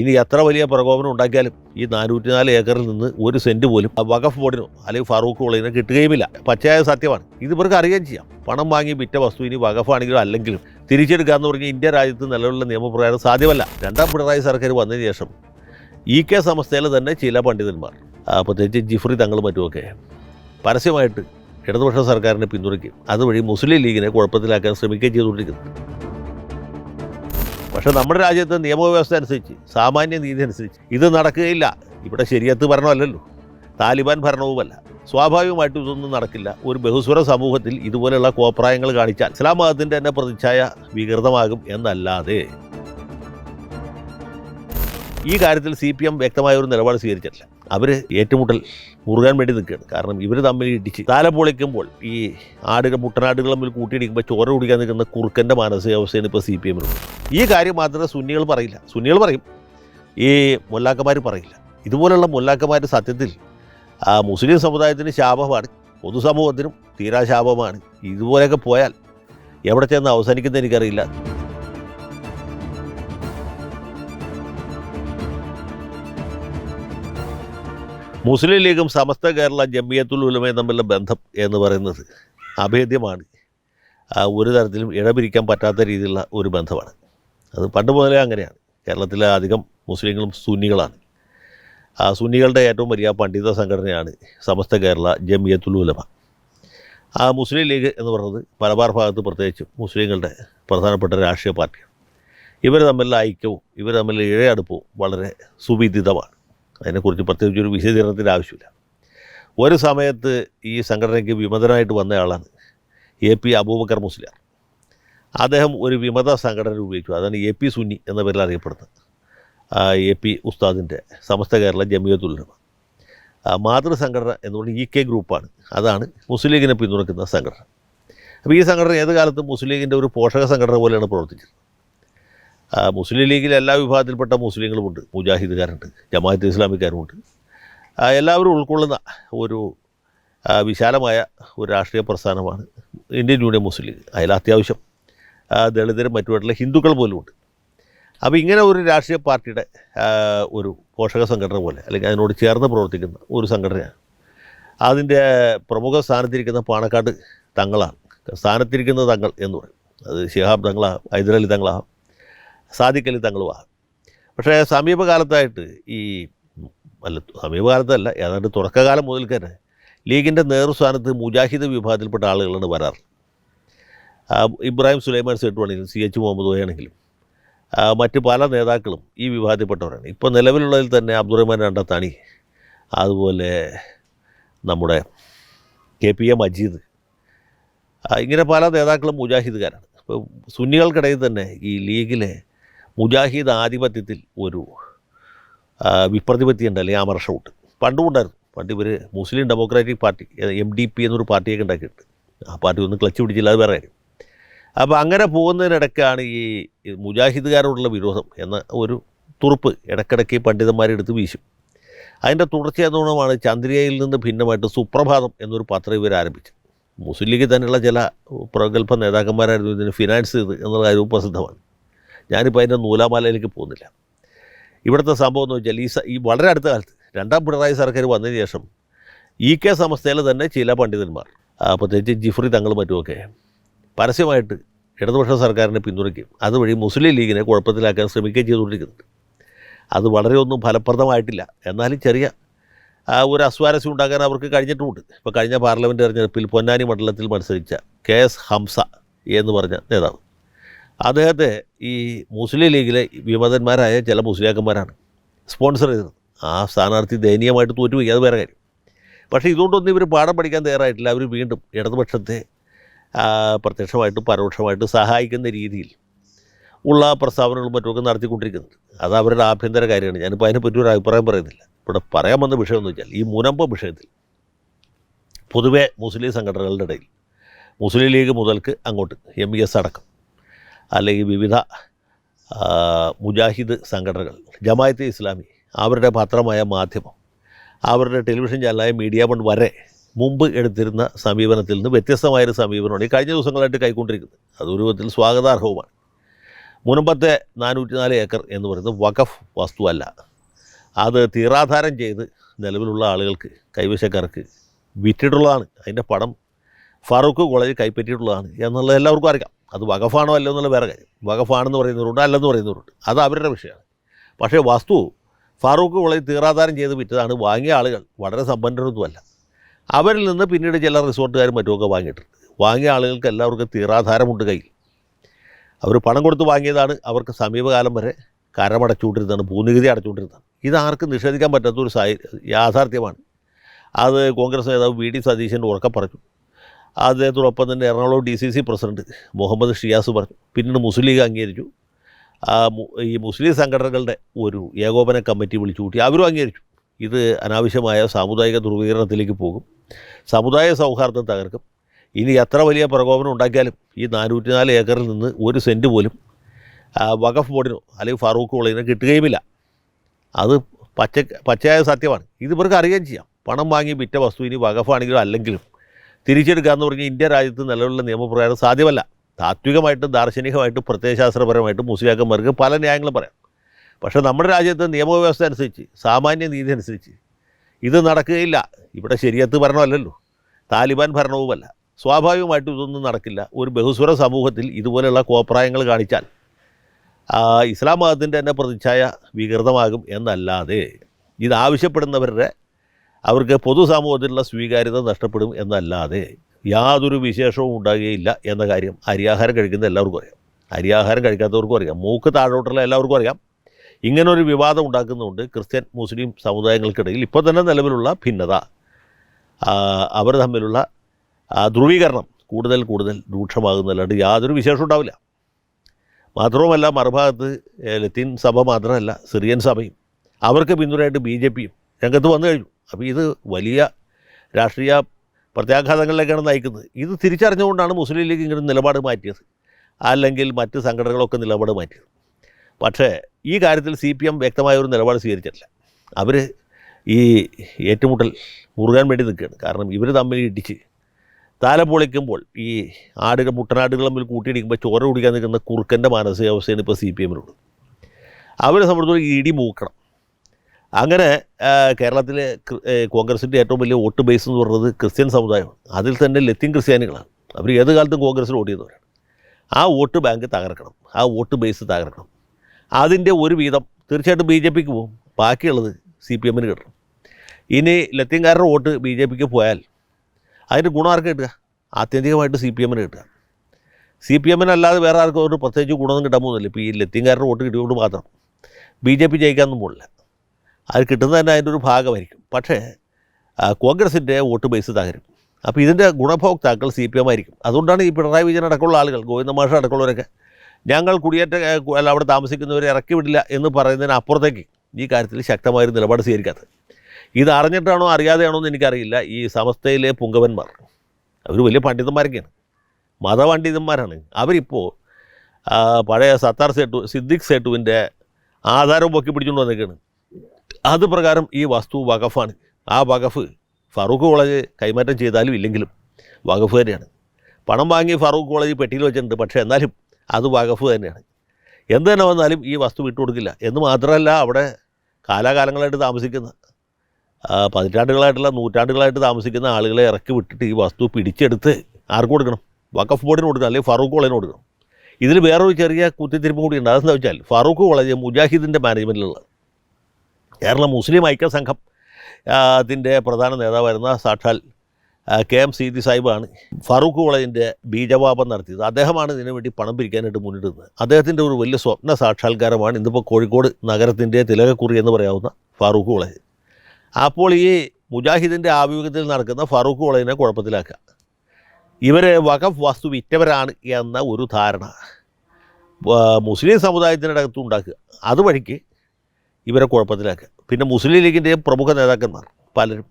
ഇനി എത്ര വലിയ പ്രകോപനം ഉണ്ടാക്കിയാലും ഈ നാനൂറ്റിനാല് ഏക്കറിൽ നിന്ന് ഒരു സെന്റ് പോലും വഖഫ് ബോർഡിനോ അല്ലെങ്കിൽ ഫാറൂഖ് കോളേജിനോ കിട്ടുകയുമില്ല. പച്ചയായ സത്യമാണ്. ഇത് ഇവർക്ക് അറിയുകയും ചെയ്യാം. പണം വാങ്ങി വിറ്റ വസ്തു ഇനി വഖഫാണെങ്കിലും അല്ലെങ്കിലും തിരിച്ചെടുക്കുക എന്ന് പറഞ്ഞാൽ ഇന്ത്യ രാജ്യത്ത് നിലവിലുള്ള നിയമപ്രകാരം സാധ്യമല്ല. രണ്ടാം പിണറായി സർക്കാർ വന്നതിന് ശേഷം ഇ കെ സംസ്ഥയിലെ തന്നെ ചില പണ്ഡിതന്മാർ പ്രത്യേകിച്ച് ജിഫ്രി തങ്ങൾ മറ്റുമൊക്കെ പരസ്യമായിട്ട് ഇടതുപക്ഷ സർക്കാരിനെ പിന്തുണയ്ക്കും. അതുവഴി മുസ്ലിം ലീഗിനെ കുഴപ്പത്തിലാക്കാൻ ശ്രമിക്കുകയും ചെയ്തുകൊണ്ടിരിക്കുന്നു. പക്ഷേ നമ്മുടെ രാജ്യത്ത് നിയമവ്യവസ്ഥ അനുസരിച്ച് സാമാന്യ നീതി അനുസരിച്ച് ഇത് നടക്കുകയില്ല. ഇവിടെ ശരിയത്ത് ഭരണമല്ലല്ലോ. താലിബാൻ ഭരണവുമല്ല. സ്വാഭാവികമായിട്ടും ഇതൊന്നും നടക്കില്ല. ഒരു ബഹുസ്വര സമൂഹത്തിൽ ഇതുപോലെയുള്ള കോപ്രായങ്ങൾ കാണിച്ചാൽ ഇസ്ലാം മതത്തിന്റെ തന്നെ പ്രതിച്ഛായ വികൃതമാകും എന്നല്ലാതെ. ഈ കാര്യത്തിൽ സി പി എം വ്യക്തമായ ഒരു നിലപാട് സ്വീകരിച്ചിട്ടില്ല. അവർ ഏറ്റുമുട്ടൽ മുറുകാൻ വേണ്ടി നിൽക്കുകയാണ്. കാരണം ഇവർ തമ്മിൽ ഇടിച്ച് താല പൊളിക്കുമ്പോൾ ഈ ആടുകൾ മുട്ടനാടുകൾ തമ്മിൽ കൂട്ടിയിടിക്കുമ്പോൾ ചോര കുടിക്കാൻ നിൽക്കുന്ന കുറുക്കന്റെ മാനസികാവസ്ഥയാണ് ഇപ്പോൾ സി പി എമ്മിനുള്ളത് ഈ കാര്യം മാത്രമേ സുന്നികൾ പറയില്ല. സുന്നികൾ പറയും. ഈ മുല്ലാക്കന്മാർ പറയില്ല. ഇതുപോലുള്ള മുല്ലാക്കന്മാർ സത്യത്തിൽ ആ മുസ്ലിം സമുദായത്തിന് ശാപമാണ്. പൊതുസമൂഹത്തിനും തീരാശാപമാണ്. ഇതുപോലെയൊക്കെ പോയാൽ എവിടെ ചെന്ന് അവസാനിക്കുന്നത് എനിക്കറിയില്ല. മുസ്ലിം ലീഗും സമസ്ത കേരള ജമിയത്തുൽ ഉലമയും തമ്മിലുള്ള ബന്ധം എന്ന് പറയുന്നത് അഭേദ്യമാണ്. ഒരു തരത്തിലും ഇടപിരിക്കാൻ പറ്റാത്ത രീതിയിലുള്ള ഒരു ബന്ധമാണ്. അത് പണ്ട് മുതലേ അങ്ങനെയാണ്. കേരളത്തിലെ അധികം മുസ്ലിങ്ങളും സുന്നികളാണ്. ആ സുന്നികളുടെ ഏറ്റവും വലിയ പണ്ഡിത സംഘടനയാണ് സമസ്ത കേരള ജമിയത്തുൽ ഉലമ. ആ മുസ്ലിം ലീഗ് എന്ന് പറയുന്നത് മലബാർ ഭാഗത്ത് പ്രത്യേകിച്ചും മുസ്ലിങ്ങളുടെ പ്രധാനപ്പെട്ട രാഷ്ട്രീയ പാർട്ടിയാണ്. ഇവർ തമ്മിലുള്ള ഐക്യവും ഇവർ തമ്മിലുള്ള ഇഴയടുപ്പവും വളരെ സുവിദിതമാണ്. അതിനെക്കുറിച്ച് പ്രത്യേകിച്ച് ഒരു വിശദീകരണത്തിന്റെ ആവശ്യമില്ല. ഒരു സമയത്ത് ഈ സംഘടനയ്ക്ക് വിമതനായിട്ട് വന്നയാളാണ് എ പി അബൂബക്കർ മുസ്ലിയാർ. അദ്ദേഹം ഒരു വിമത സംഘടന രൂപീകരിച്ചു അതാണ് എ പി സുന്നി എന്ന പേരിൽ അറിയപ്പെടുന്നത്. എ പി ഉസ്താദിന്റെ സമസ്ത കേരള ജമിയത്തുലമ മാതൃസംഘടന എന്നുകൊണ്ട് ഇ കെ ഗ്രൂപ്പാണ്. അതാണ് മുസ്ലിം ലീഗിനെ പിന്തുണയ്ക്കുന്ന സംഘടന. അപ്പോൾ ഈ സംഘടന ഏത് കാലത്തും മുസ്ലിം ലീഗിന്റെ ഒരു പോഷക സംഘടന പോലെയാണ് പ്രവർത്തിച്ചത് മുസ്ലിം ലീഗിൽ എല്ലാ വിഭാഗത്തിൽപ്പെട്ട മുസ്ലിങ്ങളുമുണ്ട്. മുജാഹിദുകാരുണ്ട് ജമാഅത്ത് ഇസ്ലാമിക്കാരുമുണ്ട്. എല്ലാവരും ഉൾക്കൊള്ളുന്ന ഒരു വിശാലമായ ഒരു രാഷ്ട്രീയ പ്രസ്ഥാനമാണ് ഇന്ത്യൻ യൂണിയൻ മുസ്ലിം ലീഗ്. അതിൽ അത്യാവശ്യം ദളിതരും മറ്റുമായിട്ടുള്ള ഹിന്ദുക്കൾ പോലുമുണ്ട്. അപ്പോൾ ഇങ്ങനെ ഒരു രാഷ്ട്രീയ പാർട്ടിയുടെ ഒരു പോഷക സംഘടന പോലെ അല്ലെങ്കിൽ അതിനോട് ചേർന്ന് പ്രവർത്തിക്കുന്ന ഒരു സംഘടനയാണ്. അതിന്റെ പ്രമുഖ സ്ഥാനത്തിരിക്കുന്ന പാണക്കാട് തങ്ങളാണ്. സ്ഥാനത്തിരിക്കുന്ന തങ്ങൾ എന്ന് പറയും. അത് ശിഹാബ് തങ്ങളാകും ഹൈദരലി തങ്ങളാ. സാദിഖ് തങ്ങൾ തങ്ങളുമാണ് പക്ഷേ സമീപകാലത്തായിട്ട് ഈ അല്ല സമീപകാലത്തല്ല ഏതാണ്ട് തുടക്കകാലം മുതൽ തന്നെ ലീഗിന്റെ നേതൃസ്ഥാനത്ത് മുജാഹിദ് വിഭാഗത്തിൽപ്പെട്ട ആളുകളാണ് വരാറ്. ഇബ്രാഹിം സുലൈമാൻ സേട്ടുവാണെങ്കിലും സി എച്ച് മുഹമ്മദ് ആണെങ്കിലും മറ്റ് പല നേതാക്കളും ഈ വിഭാഗത്തിൽപ്പെട്ടവരാണ്. ഇപ്പോൾ നിലവിലുള്ളതിൽ തന്നെ അബ്ദുറഹ്മാൻ രണ്ടത്താണി അതുപോലെ നമ്മുടെ കെ പി എ മജീദ് ഇങ്ങനെ പല നേതാക്കളും മുജാഹിദുകാരാണ്. ഇപ്പോൾ സുന്നികൾക്കിടയിൽ തന്നെ ഈ ലീഗിലെ മുജാഹിദ് ആധിപത്യത്തിൽ ഒരു വിപ്രതിപത്തി വിപ്രതിപത്തിയുണ്ട് അല്ലെങ്കിൽ അമർഷമുണ്ട് പണ്ടും ഉണ്ടായിരുന്നു. പണ്ട് ഇവർ Muslim Democratic Party M D P എന്നൊരു പാർട്ടിയൊക്കെ ഉണ്ടാക്കിയിട്ടുണ്ട്. ആ പാർട്ടി ഒന്നും ക്ലച്ച് പിടിച്ചില്ല അത് വേറെ കാര്യം. അപ്പോൾ അങ്ങനെ പോകുന്നതിനിടയ്ക്കാണ് ഈ മുജാഹിദുകാരോടുള്ള വിരോധം എന്ന ഒരു തുറുപ്പ് ഇടയ്ക്കിടയ്ക്ക് പണ്ഡിതന്മാരെടുത്ത് വീശും. അതിന്റെ തുടർച്ചയെന്നോണമാണ് ചന്ദ്രികയിൽ നിന്ന് ഭിന്നമായിട്ട് സുപ്രഭാതം എന്നൊരു പത്രം ഇവർ ആരംഭിച്ചു മുസ്ലിം ലീഗിൽ തന്നെയുള്ള ചില പ്രഗത്ഭ നേതാക്കന്മാരായിരുന്നു ഇതിന് ഫിനാൻസ് ചെയ്ത് എന്നുള്ള കാര്യവും പ്രസിദ്ധമാണ്. ഞാനിപ്പോൾ അതിന്റെ നൂലാമാലയിലേക്ക് പോകുന്നില്ല. ഇവിടുത്തെ സംഭവം എന്ന് വെച്ചാൽ ഈ ഈ വളരെ അടുത്ത കാലത്ത് രണ്ടാം പിണറായി സർക്കാർ വന്നതിന് ശേഷം ഇ കെ സംസ്ഥയിലെ തന്നെ ചില പണ്ഡിതന്മാർ പ്രത്യേകിച്ച് ജിഫ്രി തങ്ങൾ മറ്റുമൊക്കെ പരസ്യമായിട്ട് ഇടതുപക്ഷ സർക്കാരിനെ പിന്തുണയ്ക്കും. അതുവഴി മുസ്ലിം ലീഗിനെ കുഴപ്പത്തിലാക്കാൻ ശ്രമിക്കുകയും ചെയ്തുകൊണ്ടിരിക്കുന്നുണ്ട്. അത് വളരെ ഒന്നും ഫലപ്രദമായിട്ടില്ല. എന്നാലും ചെറിയ ഒരു അസ്വാരസ്യം ഉണ്ടാക്കാൻ അവർക്ക് കഴിഞ്ഞിട്ടുമുണ്ട്. ഇപ്പോൾ കഴിഞ്ഞ പാർലമെന്റ് തെരഞ്ഞെടുപ്പിൽ പൊന്നാനി മണ്ഡലത്തിൽ മത്സരിച്ച കെ എസ് ഹംസ എന്ന് പറഞ്ഞ നേതാവ്. അദ്ദേഹത്തെ ഈ മുസ്ലിം ലീഗിലെ വിമതന്മാരായ ചില മുസ്ലിയാക്കന്മാരാണ് സ്പോൺസർ ചെയ്തത്. ആ സ്ഥാനാർത്ഥി ദയനീയമായിട്ട് തോറ്റുപോയി. അത് വേറെ കാര്യം. പക്ഷേ ഇതുകൊണ്ടൊന്നും ഇവർ പാഠം പഠിക്കാൻ തയ്യാറായിട്ടില്ല. അവർ വീണ്ടും ഇടതുപക്ഷത്തെ പ്രത്യക്ഷമായിട്ടും പരോക്ഷമായിട്ടും സഹായിക്കുന്ന രീതിയിൽ ഉള്ള പ്രസ്താവനകളും മറ്റുമൊക്കെ നടത്തിക്കൊണ്ടിരിക്കുന്നുണ്ട്. അത് അവരുടെ ആഭ്യന്തര കാര്യമാണ്. ഞാനിപ്പോൾ അതിനെപ്പറ്റി ഒരു അഭിപ്രായം പറയുന്നില്ല. ഇവിടെ പറയാൻ വന്ന വിഷയം എന്ന് വെച്ചാൽ ഈ മുനമ്പ വിഷയത്തിൽ പൊതുവേ മുസ്ലിം സംഘടനകളുടെ ഇടയിൽ മുസ്ലിം ലീഗ് മുതൽക്ക് അങ്ങോട്ട് എം ഇ എസ് അടക്കം അല്ലെങ്കിൽ വിവിധ മുജാഹിദ് സംഘടനകൾ ജമായത്തെ ഇസ്ലാമി അവരുടെ പത്രമായ മാധ്യമം അവരുടെ ടെലിവിഷൻ ചാനലായ മീഡിയ ബണ്ട് വരെ മുമ്പ് എടുത്തിരുന്ന സമീപനത്തിൽ നിന്ന് വ്യത്യസ്തമായൊരു സമീപനമാണ് ഈ കഴിഞ്ഞ ദിവസങ്ങളായിട്ട് കൈക്കൊണ്ടിരിക്കുന്നത്. അതൊരു വിധത്തിൽ സ്വാഗതാർഹവുമാണ്. മുൻപത്തെ നാനൂറ്റി നാല് ഏക്കർ എന്ന് പറയുന്നത് വഖഫ് വസ്തുവല്ല. അത് തീറാധാരം ചെയ്ത് നിലവിലുള്ള ആളുകൾക്ക് കൈവശക്കാർക്ക് വിറ്റിട്ടുള്ളതാണ്. അതിന്റെ പടം ഫറൂഖ് കോളേജ് കൈപ്പറ്റിയിട്ടുള്ളതാണ് എന്നുള്ളത് എല്ലാവർക്കും അറിയാം. അത് വകഫാണോ അല്ലോ എന്നുള്ള വേറെ കാര്യം. വകഫാണെന്ന് പറയുന്നവരുണ്ട് അല്ലെന്ന് പറയുന്നവരുണ്ട്. അത് അവരുടെ വിഷയമാണ്. പക്ഷേ വസ്തു ഫാറൂഖ് കോളേജ് തീറാധാരം ചെയ്ത് വിറ്റതാണ് വാങ്ങിയ ആളുകൾ വളരെ സമ്പന്നരൊന്നുമല്ല. അവരിൽ നിന്ന് പിന്നീട് ചില റിസോർട്ടുകാരും മറ്റുമൊക്കെ വാങ്ങിയിട്ടുണ്ട്. വാങ്ങിയ ആളുകൾക്ക് എല്ലാവർക്കും തീറാധാരമുണ്ട് കയ്യിൽ. അവർ പണം കൊടുത്ത് വാങ്ങിയതാണ് അവർക്ക് സമീപകാലം വരെ കരമടച്ചുകൊണ്ടിരുന്നതാണ് ഭൂനികുതി അടച്ചുകൊണ്ടിരുന്നതാണ്. ഇതാർക്കും നിഷേധിക്കാൻ പറ്റാത്തൊരു ഒരു യാഥാർത്ഥ്യമാണ്. അത് കോൺഗ്രസ് നേതാവ് വി ഡി സതീശൻ ഉറക്കം പറഞ്ഞു. അദ്ദേഹത്തോടൊപ്പം തന്നെ Ernakulam D C C president Muhammad Shiyas പറഞ്ഞു. പിന്നീട് മുസ്ലിം ലീഗ് അംഗീകരിച്ചു. ഈ മുസ്ലിം സംഘടനകളുടെ ഒരു ഏകോപന കമ്മിറ്റി വിളിച്ചു കൂട്ടി അവരും അംഗീകരിച്ചു. ഇത് അനാവശ്യമായ സാമുദായിക ധ്രുവീകരണത്തിലേക്ക് പോകും. സമുദായ സൗഹാർദ്ദം തകർക്കും. ഇനി എത്ര വലിയ പ്രകോപനം ഉണ്ടാക്കിയാലും ഈ നാനൂറ്റി നാല് ഏക്കറിൽ നിന്ന് ഒരു സെന്റ് പോലും വഖഫ് ബോർഡിനോ അല്ലെങ്കിൽ ഫാറൂഖ് കോളേജിനോ കിട്ടുകയുമില്ല. അത് പച്ച പച്ചയായ സത്യമാണ്. ഇത് ഇവർക്ക് അറിയുകയും ചെയ്യാം. പണം വാങ്ങി വിറ്റ വസ്തു ഇനി വഖഫാണെങ്കിലും അല്ലെങ്കിലും തിരിച്ചെടുക്കുക എന്ന് പറഞ്ഞാൽ ഇന്ത്യ രാജ്യത്ത് നിലവിലുള്ള നിയമപ്രകാരം സാധ്യമല്ല. താത്വികമായിട്ടും ദാർശനികമായിട്ടും പ്രത്യയശാസ്ത്രപരമായിട്ടും മുസ്ലിയാക്കന്മാർക്ക് പല ന്യായങ്ങളും പറയാം. പക്ഷേ നമ്മുടെ രാജ്യത്ത് നിയമവ്യവസ്ഥ അനുസരിച്ച് സാമാന്യ നീതി അനുസരിച്ച് ഇത് നടക്കുകയില്ല. ഇവിടെ ശരിയത്ത് ഭരണമല്ലല്ലോ. താലിബാൻ ഭരണവുമല്ല. സ്വാഭാവികമായിട്ടും ഇതൊന്നും നടക്കില്ല. ഒരു ബഹുസ്വര സമൂഹത്തിൽ ഇതുപോലെയുള്ള കോപ്രായങ്ങൾ കാണിച്ചാൽ ഇസ്ലാം മതത്തിന്റെ തന്നെ പ്രതിച്ഛായ വികൃതമാകും എന്നല്ലാതെ ഇത് ഇതാവശ്യപ്പെടുന്നവരുടെ അവർക്ക് പൊതുസമൂഹത്തിലുള്ള സ്വീകാര്യത നഷ്ടപ്പെടും എന്നല്ലാതെ യാതൊരു വിശേഷവും ഉണ്ടാകുകയില്ല എന്ന കാര്യം അരിയാഹാരം കഴിക്കുന്ന എല്ലാവർക്കും അറിയാം. അരിയാഹാരം കഴിക്കാത്തവർക്കും അറിയാം. മൂക്ക് താഴോട്ടുള്ള എല്ലാവർക്കും അറിയാം. ഇങ്ങനൊരു വിവാദം ഉണ്ടാക്കുന്നതുകൊണ്ട് ക്രിസ്ത്യൻ മുസ്ലിം സമുദായങ്ങൾക്കിടയിൽ ഇപ്പോൾ തന്നെ നിലവിലുള്ള ഭിന്നത അവർ തമ്മിലുള്ള ധ്രുവീകരണം കൂടുതൽ കൂടുതൽ രൂക്ഷമാകുന്നതല്ലാണ്ട് യാതൊരു വിശേഷം ഉണ്ടാവില്ല. മാത്രവുമല്ല മറുഭാഗത്ത് ലത്തീൻ സഭ മാത്രമല്ല സിറിയൻ സഭയും അവർക്ക് പിന്തുണയായിട്ട് ബി ജെ പിയും രംഗത്ത് വന്നു കഴിഞ്ഞു. അപ്പോൾ ഇത് വലിയ രാഷ്ട്രീയ പ്രത്യാഘാതങ്ങളിലേക്കാണ് നയിക്കുന്നത്. ഇത് തിരിച്ചറിഞ്ഞുകൊണ്ടാണ് മുസ്ലിം ലീഗ് ഇങ്ങനെ നിലപാട് മാറ്റിയത്. അല്ലെങ്കിൽ മറ്റ് സംഘടനകളൊക്കെ നിലപാട് മാറ്റിയത്. പക്ഷേ ഈ കാര്യത്തിൽ സി പി എം വ്യക്തമായ ഒരു നിലപാട് സ്വീകരിച്ചിട്ടില്ല. അവർ ഈ ഏറ്റുമുട്ടൽ മുറുകാൻ വേണ്ടി നിൽക്കുകയാണ്. കാരണം ഇവർ തമ്മിൽ ഇടിച്ച് താല പൊളിക്കുമ്പോൾ ഈ ആടുകൾ മുട്ടനാടുകൾ തമ്മിൽ കൂട്ടിയിടിക്കുമ്പോൾ ചോര കുടിക്കാൻ നിൽക്കുന്ന കുറുക്കന്റെ മാനസികാവസ്ഥയാണ് ഇപ്പോൾ സി പി എമ്മിനുള്ളത് അവരെ സംബന്ധിച്ചിടത്തോളം ഇടി മൂക്കണം. അങ്ങനെ കേരളത്തിലെ ക്രി- കോൺഗ്രസിന്റെ ഏറ്റവും വലിയ വോട്ട് ബേസ് എന്ന് പറയുന്നത് ക്രിസ്ത്യൻ സമുദായമാണ്. അതിൽ തന്നെ ലത്തീൻ ക്രിസ്ത്യാനികളാണ്. അവർ ഏത് കാലത്തും കോൺഗ്രസ് വോട്ട് ചെയ്യുന്നവരാണ്. ആ വോട്ട് ബാങ്ക് തകർക്കണം. ആ വോട്ട് ബേസ് തകർക്കണം. അതിന്റെ ഒരു വീതം തീർച്ചയായിട്ടും ബി ജെ പിക്ക് പോകും. ബാക്കിയുള്ളത് സി പി എമ്മിന് കിട്ടണം. ഇനി ലത്തീൻകാരുടെ വോട്ട് ബി ജെ പിക്ക് പോയാൽ അതിന്റെ ഗുണം ആർക്ക് കിട്ടുക? ആത്യന്തികമായിട്ട് സി പി എമ്മിന് കിട്ടുക. സി പി എമ്മിന് അല്ലാതെ വേറെ ആർക്കും ഒരു പ്രത്യേകിച്ച് ഗുണമൊന്നും കിട്ടാൻ പോകുന്നില്ല. ഇപ്പോൾ ഈ ലത്തീൻകാരുടെ വോട്ട് കിട്ടിയതുകൊണ്ട് മാത്രം. ബി ജെ പി ജയിക്കാനൊന്നും പോകില്ല അത് കിട്ടുന്നത് തന്നെ അതിന്റെ ഒരു ഭാഗമായിരിക്കും. പക്ഷേ കോൺഗ്രസിന്റെ വോട്ട് ബേസ് തകരും അപ്പോൾ ഇതിന്റെ ഗുണഭോക്താക്കൾ സി പി എം ആയിരിക്കും. അതുകൊണ്ടാണ് ഈ പിണറായി വിജയൻ അടക്കമുള്ള ആളുകൾ ഗോവിന്ദ മാഷ അടക്കമുള്ളവരൊക്കെ ഞങ്ങൾ കുടിയേറ്റ അല്ല അവിടെ താമസിക്കുന്നവരെ ഇറക്കി വിടില്ല എന്ന് പറയുന്നതിന് അപ്പുറത്തേക്ക് ഈ കാര്യത്തിൽ ശക്തമായൊരു നിലപാട് സ്വീകരിക്കാത്തത്. ഇത് അറിഞ്ഞിട്ടാണോ അറിയാതെയാണോ എന്ന് എനിക്കറിയില്ല. ഈ സമസ്തയിലെ പുങ്കവന്മാർ അവർ വലിയ പണ്ഡിതന്മാരൊക്കെയാണ്. മതപണ്ഡിതന്മാരാണ്. അവരിപ്പോൾ പഴയ സത്താർ സേട്ടു സിദ്ദിഖ് സേട്ടുവിന്റെ ആധാരം പൊക്കി പിടിച്ചുകൊണ്ട് വന്നേക്കാണ് അത് പ്രകാരം ഈ വസ്തു വഖഫാണ്. ആ വഖഫ് ഫറൂഖ് കോളേജ് കൈമാറ്റം ചെയ്താലും ഇല്ലെങ്കിലും വഖഫ് തന്നെയാണ്. പണം വാങ്ങി ഫറൂഖ് കോളേജ് പെട്ടിയിൽ വെച്ചിട്ടുണ്ട് പക്ഷേ എന്നാലും അത് വഖഫ് തന്നെയാണ്. എന്ത് തന്നെ വന്നാലും ഈ വസ്തു വിട്ടുകൊടുക്കില്ല എന്ന് മാത്രമല്ല അവിടെ കാലാകാലങ്ങളായിട്ട് താമസിക്കുന്ന പതിറ്റാണ്ടുകളായിട്ടുള്ള നൂറ്റാണ്ടുകളായിട്ട് താമസിക്കുന്ന ആളുകളെ ഇറക്കി വിട്ടിട്ട് ഈ വസ്തു പിടിച്ചെടുത്ത് ആർക്ക് കൊടുക്കണം? വഖഫ് ബോർഡിന് കൊടുക്കണം അല്ലെങ്കിൽ ഫറൂഖ് കോളേജിന് കൊടുക്കണം. ഇതിൽ വേറൊരു ചെറിയ കുത്തിത്തിരിപ്പ് കൂടി ഉണ്ട്. അതെന്താ വെച്ചാൽ ഫറൂഖ് കോളേജ് മുജാഹിദിന്റെ മാനേജ്മെന്റിലുള്ളത്. കേരള മുസ്ലിം ഐക്യ സംഘം അതിന്റെ പ്രധാന നേതാവായിരുന്ന സാക്ഷാൽ കെ എം സീതി സാഹിബാണ് ഫറൂഖ് കോളേജിന്റെ ബീജവാപം നടത്തിയത്. അദ്ദേഹമാണ് ഇതിനു വേണ്ടി പണം പിരിക്കാനായിട്ട് മുന്നിട്ടുന്നത് അദ്ദേഹത്തിന്റെ ഒരു വലിയ സ്വപ്ന സാക്ഷാത്കാരമാണ് ഇന്നിപ്പോൾ കോഴിക്കോട് നഗരത്തിന്റെ തിലകക്കുറി എന്ന് പറയാവുന്ന ഫാറൂഖ് കോളേജ്. അപ്പോൾ ഈ മുജാഹിദിന്റെ ആഭിമുഖ്യത്തിൽ നടക്കുന്ന ഫാറൂഖ് കോളേജിനെ കുഴപ്പത്തിലാക്കുക. ഇവർ വഖഫ് വസ്തു വിറ്റവരാണ് എന്ന ഒരു ധാരണ മുസ്ലിം സമുദായത്തിനകത്ത് ഉണ്ടാക്കുക അതുവഴിക്ക് ഇവരെ കുഴപ്പത്തിലാക്കുക. പിന്നെ മുസ്ലിം ലീഗിന്റെയും പ്രമുഖ നേതാക്കന്മാർ പലരും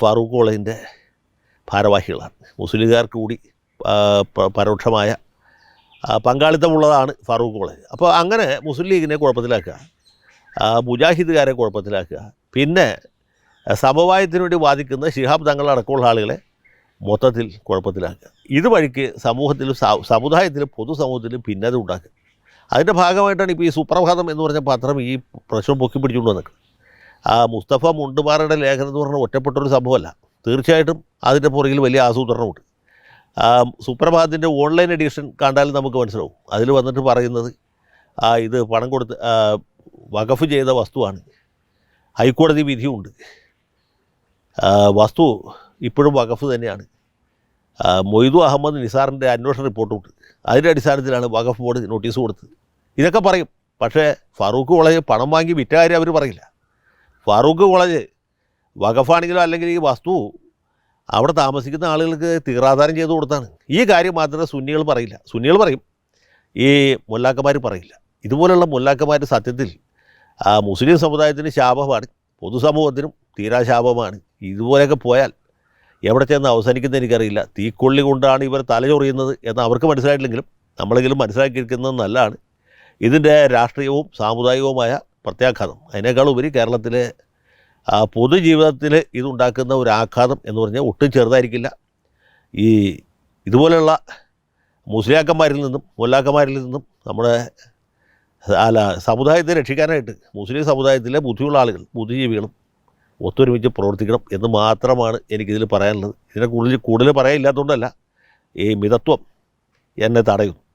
ഫാറൂഖ് കോളേജിന്റെ ഭാരവാഹികളാണ്. മുസ്ലിം ലീഗുകാർക്ക് കൂടി പരോക്ഷമായ പങ്കാളിത്തമുള്ളതാണ് ഫാറൂഖ് കോളേജ്. അപ്പോൾ അങ്ങനെ മുസ്ലിം ലീഗിനെ കുഴപ്പത്തിലാക്കുക മുജാഹിദുകാരെ കുഴപ്പത്തിലാക്കുക. പിന്നെ സമവായത്തിന് വേണ്ടി വാദിക്കുന്ന ഷിഹാബ് തങ്ങളടക്കമുള്ള ആളുകളെ മൊത്തത്തിൽ കുഴപ്പത്തിലാക്കുക. ഇതുവഴിക്ക് സമൂഹത്തിലും സമുദായത്തിലും പൊതുസമൂഹത്തിലും ഭിന്നത ഉണ്ടാക്കുക. അതിന്റെ ഭാഗമായിട്ടാണ് ഇപ്പോൾ ഈ സുപ്രഭാതം എന്ന് പറഞ്ഞ പത്രം ഈ പ്രശ്നം പൊക്കി പിടിച്ചുകൊണ്ട് വന്നത്. ആ മുസ്തഫ മുണ്ടുപാറയുടെ ലേഖനം എന്ന് പറഞ്ഞാൽ ഒറ്റപ്പെട്ടൊരു സംഭവമല്ല. തീർച്ചയായിട്ടും അതിന്റെ പുറകിൽ വലിയ ആസൂത്രണമുണ്ട്. സുപ്രഭാതത്തിന്റെ ഓൺലൈൻ എഡിഷൻ കണ്ടാലും നമുക്ക് മനസ്സിലാവും. അതിൽ വന്നിട്ട് പറയുന്നത് ഇത് പണം കൊടുത്ത് വകഫ് ചെയ്ത വസ്തുവാണ്. ഹൈക്കോടതി വിധിയുണ്ട്. വസ്തു ഇപ്പോഴും വകഫ് തന്നെയാണ്. മൊയ്തു അഹമ്മദ് നിസാറിന്റെ അന്വേഷണ റിപ്പോർട്ടുണ്ട്. അതിന്റെ അടിസ്ഥാനത്തിലാണ് വഖഫ് ബോർഡ് നോട്ടീസ് കൊടുത്തത്. ഇതൊക്കെ പറയും. പക്ഷേ ഫാറൂഖ് കോളേജ് പണം വാങ്ങി വിറ്റ കാര്യം അവർ പറയില്ല. ഫാറൂഖ് കോളേജ് വഖഫാണെങ്കിലോ അല്ലെങ്കിൽ ഈ വസ്തു അവിടെ താമസിക്കുന്ന ആളുകൾക്ക് തീറാധാരം ചെയ്തു കൊടുത്താണ്. ഈ കാര്യം മാത്രമേ സുന്നികൾ പറയില്ല. സുന്നികൾ പറയും. ഈ മുല്ലാക്കന്മാർ പറയില്ല. ഇതുപോലുള്ള മുല്ലാക്കന്മാർ സത്യത്തിൽ മുസ്ലിം സമുദായത്തിന് ശാപമാണ്. പൊതുസമൂഹത്തിനും തീരാശാപമാണ്. ഇതുപോലെയൊക്കെ പോയാൽ എവിടെ ചെന്ന് അവസാനിക്കുന്നത് എനിക്കറിയില്ല. തീക്കൊള്ളി കൊണ്ടാണ് ഇവർ തലചൊറിയുന്നത് എന്ന് അവർക്ക് മനസ്സിലായിട്ടില്ലെങ്കിലും നമ്മളെങ്കിലും മനസ്സിലാക്കിയിരിക്കുന്നത് നല്ലതാണ്. ഇതിന്റെ രാഷ്ട്രീയവും സാമുദായികവുമായ പ്രത്യാഘാതം. അതിനേക്കാളുപരി കേരളത്തിലെ പൊതുജീവിതത്തിൽ ഇതുണ്ടാക്കുന്ന ഒരു ആഘാതം എന്ന് പറഞ്ഞാൽ ഒട്ടും ചെറുതായിരിക്കില്ല. ഈ ഇതുപോലെയുള്ള മുസ്ലിയാക്കന്മാരിൽ നിന്നും മുല്ലാക്കന്മാരിൽ നിന്നും നമ്മുടെ അല്ല സമുദായത്തെ രക്ഷിക്കാനായിട്ട് മുസ്ലിം സമുദായത്തിലെ ബുദ്ധിയുള്ള ആളുകൾ ബുദ്ധിജീവികളും ഒത്തൊരുമിച്ച് പ്രവർത്തിക്കണം എന്ന് മാത്രമാണ് എനിക്കിതിൽ പറയാനുള്ളത്. ഇതിനെ കൂടുതൽ കൂടുതൽ പറയാനില്ലാത്തതുകൊണ്ടല്ല. ഈ മിതത്വം എന്നെ തടയുന്നു.